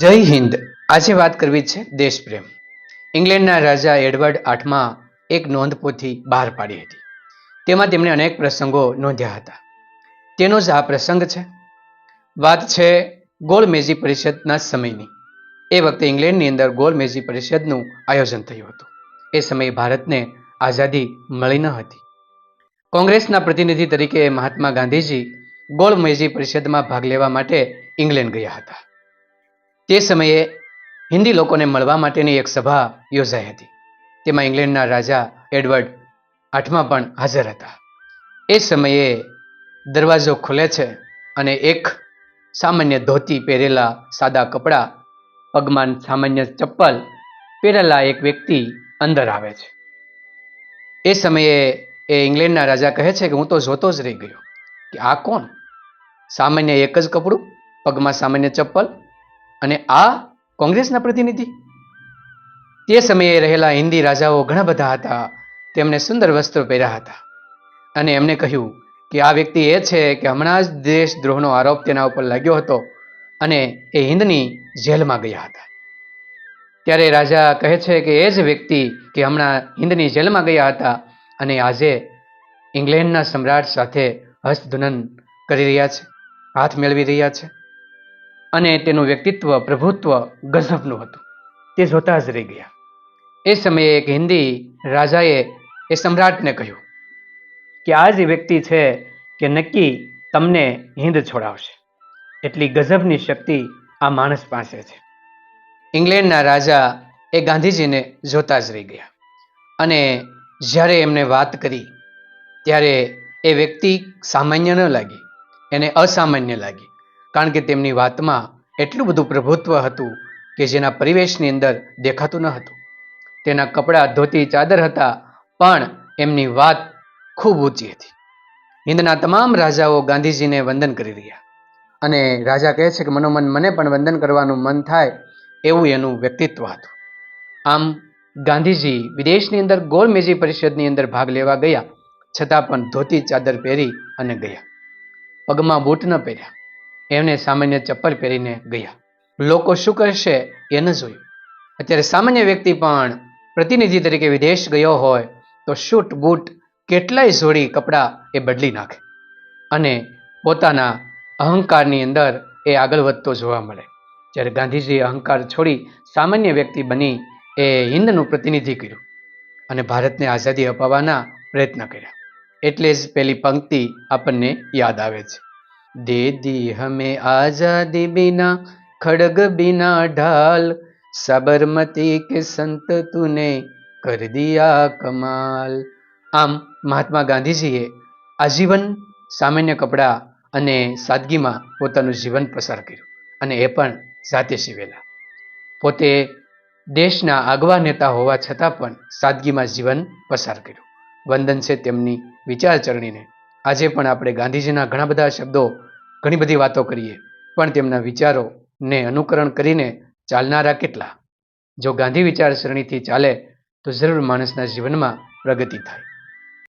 જય હિન્દ. આજે વાત કરવી છે દેશપ્રેમ. ઇંગ્લેન્ડના રાજા એડવર્ડ આઠમા એક નોંધપોથી બહાર પાડી હતી. તેમાં તેમણે અનેક પ્રસંગો નોંધ્યા હતા. તેનો જ આ પ્રસંગ છે. વાત છે ગોળમેજી પરિષદના સમયની. એ વખતે ઇંગ્લેન્ડની અંદર ગોળમેજી પરિષદનું આયોજન થયું હતું. એ સમયે ભારતને આઝાદી મળી ન હતી. કોંગ્રેસના પ્રતિનિધિ તરીકે મહાત્મા ગાંધીજી ગોળમેજી પરિષદમાં ભાગ લેવા માટે ઇંગ્લેન્ડ ગયા હતા. તે સમયે હિન્દી લોકોને મળવા માટેની એક સભા યોજાઈ હતી. તેમાં ઇંગ્લેન્ડના રાજા એડવર્ડ આઠમા પણ હાજર હતા. એ સમયે દરવાજો ખુલે છે અને એક સામાન્ય ધોતી પહેરેલા સાદા કપડાં, પગમાં સામાન્ય ચપ્પલ પહેરેલા એક વ્યક્તિ અંદર આવે છે. એ સમયે એ ઇંગ્લેન્ડના રાજા કહે છે કે હું તો જોતો જ રહી ગયો કે આ કોણ? સામાન્ય એક જ કપડું, પગમાં સામાન્ય ચપ્પલ અને આ કોંગ્રેસના પ્રતિનિધિ? તે સમયે રહેલા હિન્દી રાજાઓ ઘણા બધા હતા તેમણે સુંદર વસ્ત્રો પહેર્યા હતા. અને એમને કહ્યું કે આ વ્યક્તિ એ છે કે હમણાં જ દેશદ્રોહનો આરોપ તેના ઉપર લાગ્યો હતો અને એ હિન્દની જેલમાં ગયા હતા. ત્યારે રાજા કહે છે કે એ જ વ્યક્તિ કે હમણાં હિન્દની જેલમાં ગયા હતા અને આજે ઇંગ્લેન્ડના સમ્રાટ સાથે હસ્તધુનન કરી રહ્યા છે, હાથ મેળવી રહ્યા છે. અને તેનું વ્યક્તિત્વ, પ્રભુત્વ ગઝબનું હતું. તે જોતા જ રહી ગયા. એ સમયે એક હિન્દી રાજાએ એ સમ્રાટને કહ્યું કે આ જે વ્યક્તિ છે કે નક્કી તમને હિન્દ છોડાવશે. એટલી ગઝબની શક્તિ આ માણસ પાસે છે. ઇંગ્લેન્ડના રાજા એ ગાંધીજીને જોતા જ રહી ગયા. અને જ્યારે એમને વાત કરી, ત્યારે એ વ્યક્તિ સામાન્ય ન લાગી, એને અસામાન્ય લાગી. કારણ કે તેમની વાતમાં એટલું બધું પ્રભુત્વ હતું કે જેના પરિવેશની અંદર દેખાતું ન હતું. તેના કપડાં ધોતી ચાદર હતા, પણ એમની વાત ખૂબ ઊંચી હતી. હિન્દના તમામ રાજાઓ ગાંધીજીને વંદન કરી રહ્યા. અને રાજા કહે છે કે મનોમન મને પણ વંદન કરવાનું મન થાય એવું એનું વ્યક્તિત્વ હતું. આમ ગાંધીજી વિદેશની અંદર ગોળમેજી પરિષદની અંદર ભાગ લેવા ગયા, છતાં પણ ધોતી ચાદર પહેરી અને ગયા. પગમાં બૂટ ન પહેર્યા. એમને સામાન્ય ચપ્પલ પહેરીને ગયા. લોકો શું કરશે એ ન જોયું. અત્યારે સામાન્ય વ્યક્તિ પણ પ્રતિનિધિ તરીકે વિદેશ ગયો હોય તો શૂટ બૂટ, કેટલાય જોડી કપડાં એ બદલી નાખે અને પોતાના અહંકારની અંદર એ આગળ વધતો જોવા મળે. જ્યારે ગાંધીજીએ અહંકાર છોડી સામાન્ય વ્યક્તિ બની એ હિન્દનું પ્રતિનિધિ કર્યું અને ભારતને આઝાદી અપાવવાના પ્રયત્ન કર્યા. એટલે જ પેલી પંક્તિ આપણને યાદ આવે છે. દે દી હમે આઝાદી બિના ખડગ બિના ઢાલ સાબરમતી કે સંત તુને કર દિયા કમાલ આમ મહાત્મા ગાંધીજીએ આજીવન સામાન્ય કપડાં અને સાદગીમાં પોતાનું જીવન પસાર કર્યું અને એ પણ જાતે સીવેલા પોતે દેશના આગવા નેતા હોવા છતાં પણ સાદગીમાં જીવન પસાર કર્યું. વંદન છે તેમની વિચારચરણીને આજે પણ આપણે ગાંધીજીના ઘણા બધા શબ્દો, ઘણી બધી વાતો કરીએ. પણ તેમના વિચારોને અનુકરણ કરીને ચાલનારા કેટલા? જો ગાંધી વિચારસરણીથી ચાલે, તો જરૂર માણસના જીવનમાં પ્રગતિ થાય.